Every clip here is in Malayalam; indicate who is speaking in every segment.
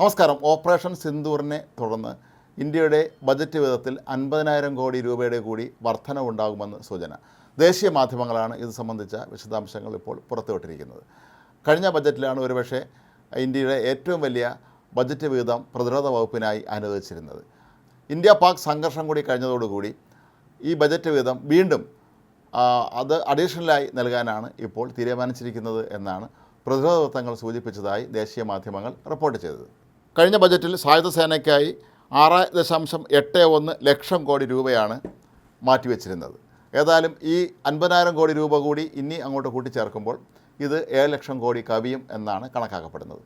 Speaker 1: നമസ്കാരം ഓപ്പറേഷൻ സിന്ദൂറിനെ തുടർന്ന് ഇന്ത്യയുടെ ബജറ്റ് വിധത്തിൽ അൻപതിനായിരം കോടി രൂപയുടെ കൂടി വർധനവുണ്ടാകുമെന്ന് സൂചന ദേശീയ മാധ്യമങ്ങളാണ് ഇത് സംബന്ധിച്ച വിശദാംശങ്ങൾ ഇപ്പോൾ പുറത്തുവിട്ടിരിക്കുന്നത് കഴിഞ്ഞ ബജറ്റിലാണ് ഒരുപക്ഷെ ഇന്ത്യയുടെ ഏറ്റവും വലിയ ബജറ്റ് വിഹിതം പ്രതിരോധ വകുപ്പിനായി അനുവദിച്ചിരുന്നത് ഇന്ത്യ പാക് സംഘർഷം കൂടി കഴിഞ്ഞതോടുകൂടി ഈ ബജറ്റ് വിഹിതം വീണ്ടും അത് അഡീഷണലായി നൽകാനാണ് ഇപ്പോൾ തീരുമാനിച്ചിരിക്കുന്നത് എന്നാണ് പ്രതിരോധ വൃത്തങ്ങൾ സൂചിപ്പിച്ചതായി ദേശീയ മാധ്യമങ്ങൾ റിപ്പോർട്ട് ചെയ്തത് കഴിഞ്ഞ ബജറ്റിൽ സായുധ സേനയ്ക്കായി ആറ് ദശാംശം എട്ട് ഒന്ന് ലക്ഷം കോടി രൂപയാണ് മാറ്റിവെച്ചിരുന്നത് ഏതായാലും ഈ അൻപതിനായിരം കോടി രൂപ കൂടി ഇനി അങ്ങോട്ട് കൂട്ടിച്ചേർക്കുമ്പോൾ ഇത് ഏഴ് ലക്ഷം കോടി കവിയും എന്നാണ് കണക്കാക്കപ്പെടുന്നത്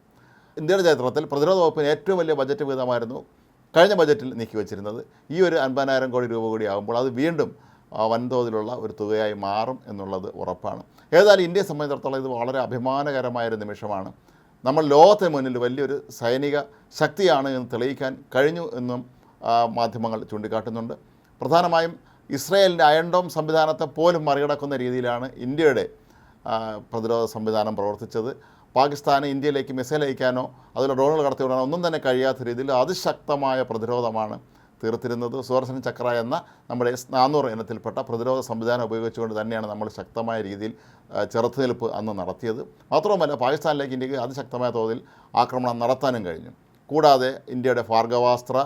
Speaker 1: ഇന്ത്യയുടെ ചരിത്രത്തിൽ പ്രതിരോധ വകുപ്പിന് ഏറ്റവും വലിയ ബജറ്റ് വിഹിതമായിരുന്നു കഴിഞ്ഞ ബജറ്റിൽ നീക്കി വെച്ചിരുന്നത് ഈ ഒരു അൻപതിനായിരം കോടി രൂപ കൂടി ആകുമ്പോൾ അത് വീണ്ടും വൻതോതിലുള്ള ഒരു തുകയായി മാറും എന്നുള്ളത് ഉറപ്പാണ് ഏതായാലും ഇന്ത്യയെ സംബന്ധിച്ചിടത്തോളം ഇത് വളരെ അഭിമാനകരമായൊരു നിമിഷമാണ് നമ്മൾ ലോകത്തിന് മുന്നിൽ വലിയൊരു സൈനിക ശക്തിയാണ് എന്ന് തെളിയിക്കാൻ കഴിഞ്ഞു എന്നും മാധ്യമങ്ങൾ ചൂണ്ടിക്കാട്ടുന്നുണ്ട് പ്രധാനമായും ഇസ്രയേലിൻ്റെ അയൺഡോം സംവിധാനത്തെ പോലും മറികടക്കുന്ന രീതിയിലാണ് ഇന്ത്യയുടെ പ്രതിരോധ സംവിധാനം പ്രവർത്തിച്ചത് പാകിസ്ഥാന് ഇന്ത്യയിലേക്ക് മിസൈൽ അയക്കാനോ അതിൽ ഡ്രോണുകൾ വിടാനോ ഒന്നും തന്നെ കഴിയാത്ത രീതിയിൽ അതിശക്തമായ പ്രതിരോധമാണ് തീർത്തിരുന്നത് സുദർശൻ ചക്ര എന്ന നമ്മുടെ എസ് നാനൂറ് ഇനത്തിൽപ്പെട്ട പ്രതിരോധ സംവിധാനം ഉപയോഗിച്ചുകൊണ്ട് തന്നെയാണ് നമ്മൾ ശക്തമായ രീതിയിൽ ചെറുത്തുനിൽപ്പ് അന്ന് നടത്തിയത് മാത്രവുമല്ല പാകിസ്ഥാനിലേക്ക് ഇന്ത്യക്ക് അതിശക്തമായ തോതിൽ ആക്രമണം നടത്താനും കഴിഞ്ഞു കൂടാതെ ഇന്ത്യയുടെ ഭാർഗവാസ്ത്ര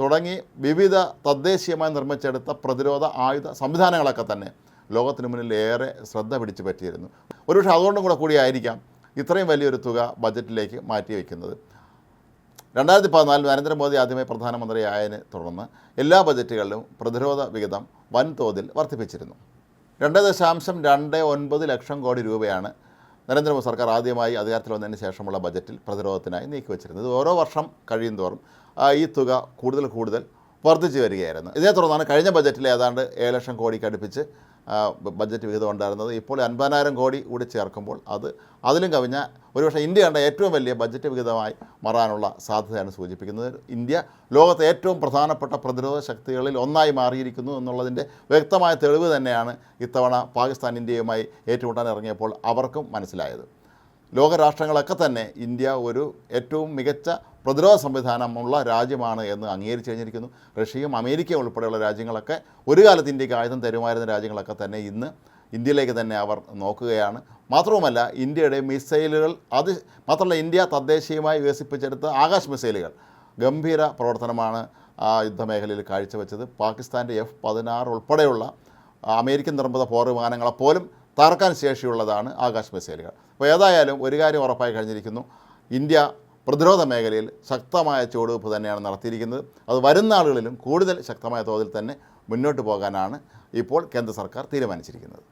Speaker 1: തുടങ്ങി വിവിധ തദ്ദേശീയമായി നിർമ്മിച്ചെടുത്ത പ്രതിരോധ ആയുധ സംവിധാനങ്ങളൊക്കെ തന്നെ ലോകത്തിന് മുന്നിൽ ഏറെ ശ്രദ്ധ പിടിച്ചു പറ്റിയിരുന്നു ഒരുപക്ഷെ അതുകൊണ്ടും കൂടെ കൂടിയായിരിക്കാം ഇത്രയും വലിയൊരു തുക ബജറ്റിലേക്ക് മാറ്റി വയ്ക്കുന്നത് രണ്ടായിരത്തി പതിനാലിൽ നരേന്ദ്രമോദി ആദ്യമായി പ്രധാനമന്ത്രിയായതിനെ തുടർന്ന് എല്ലാ ബജറ്റുകളിലും പ്രതിരോധ വിഹിതം വൻതോതിൽ വർദ്ധിപ്പിച്ചിരുന്നു രണ്ട് ദശാംശം രണ്ട് ഒൻപത് ലക്ഷം കോടി രൂപയാണ് നരേന്ദ്രമോദി സർക്കാർ ആദ്യമായി അധികാരത്തിൽ വന്നതിന് ശേഷമുള്ള ബജറ്റിൽ പ്രതിരോധത്തിനായി നീക്കിവച്ചിരുന്നത് ഇത് ഓരോ വർഷം കഴിയുന്തോറും ഈ തുക കൂടുതൽ കൂടുതൽ വർദ്ധിച്ചു വരികയായിരുന്നു ഇതേ തുടർന്നാണ് കഴിഞ്ഞ ബജറ്റിൽ ഏതാണ്ട് ഏഴ് ലക്ഷം കോടിക്ക് അടുപ്പിച്ച് ബഡ്ജറ്റ് വിഹിതം ഉണ്ടായിരുന്നത് ഇപ്പോൾ അൻപതിനായിരം കോടി കൂടി ചേർക്കുമ്പോൾ അത് അതിലും കവിഞ്ഞ ഒരുപക്ഷെ ഇന്ത്യ കണ്ട ഏറ്റവും വലിയ ബഡ്ജറ്റ് വിഹിതമായി മാറാനുള്ള സാധ്യതയാണ് സൂചിപ്പിക്കുന്നത് ഇന്ത്യ ലോകത്തെ ഏറ്റവും പ്രധാനപ്പെട്ട പ്രതിരോധ ശക്തികളിൽ ഒന്നായി മാറിയിരിക്കുന്നു എന്നുള്ളതിൻ്റെ വ്യക്തമായ തെളിവ് തന്നെയാണ് ഇത്തവണ പാകിസ്ഥാൻ ഇന്ത്യയുമായി ഏറ്റുമുട്ടാൻ ഇറങ്ങിയപ്പോൾ അവർക്കും മനസ്സിലായത് ലോകരാഷ്ട്രങ്ങളൊക്കെ തന്നെ ഇന്ത്യ ഒരു ഏറ്റവും മികച്ച പ്രതിരോധ സംവിധാനമുള്ള രാജ്യമാണ് എന്ന് അംഗീകരിച്ചു കഴിഞ്ഞിരിക്കുന്നു റഷ്യയും അമേരിക്കയും ഉൾപ്പെടെയുള്ള രാജ്യങ്ങളൊക്കെ ഒരു കാലത്ത് ഇന്ത്യക്ക് ആയുധം തരുമായിരുന്ന രാജ്യങ്ങളൊക്കെ തന്നെ ഇന്ന് ഇന്ത്യയിലേക്ക് തന്നെ അവർ നോക്കുകയാണ് മാത്രവുമല്ല ഇന്ത്യയുടെ മിസൈലുകൾ അത് മാത്രമല്ല ഇന്ത്യ തദ്ദേശീയമായി വികസിപ്പിച്ചെടുത്ത ആകാശ് മിസൈലുകൾ ഗംഭീര പ്രവർത്തനമാണ് ആ യുദ്ധമേഖലയിൽ കാഴ്ചവെച്ചത് പാകിസ്ഥാൻ്റെ എഫ് പതിനാറ് ഉൾപ്പെടെയുള്ള അമേരിക്കൻ നിർമ്മിത പോർ വിമാനങ്ങളെപ്പോലും തകർക്കാൻ ശേഷിയുള്ളതാണ് ആകാശ് മിസൈലുകൾ അപ്പോൾ ഏതായാലും ഒരു കാര്യം ഉറപ്പായി കഴിഞ്ഞിരിക്കുന്നു ഇന്ത്യ പ്രതിരോധ മേഖലയിൽ ശക്തമായ ചുവടുവെപ്പ് തന്നെയാണ് നടത്തിയിരിക്കുന്നത് അത് വരുന്ന ആളുകളിലും കൂടുതൽ ശക്തമായ തോതിൽ തന്നെ മുന്നോട്ട് പോകാനാണ് ഇപ്പോൾ കേന്ദ്ര സർക്കാർ തീരുമാനിച്ചിരിക്കുന്നത്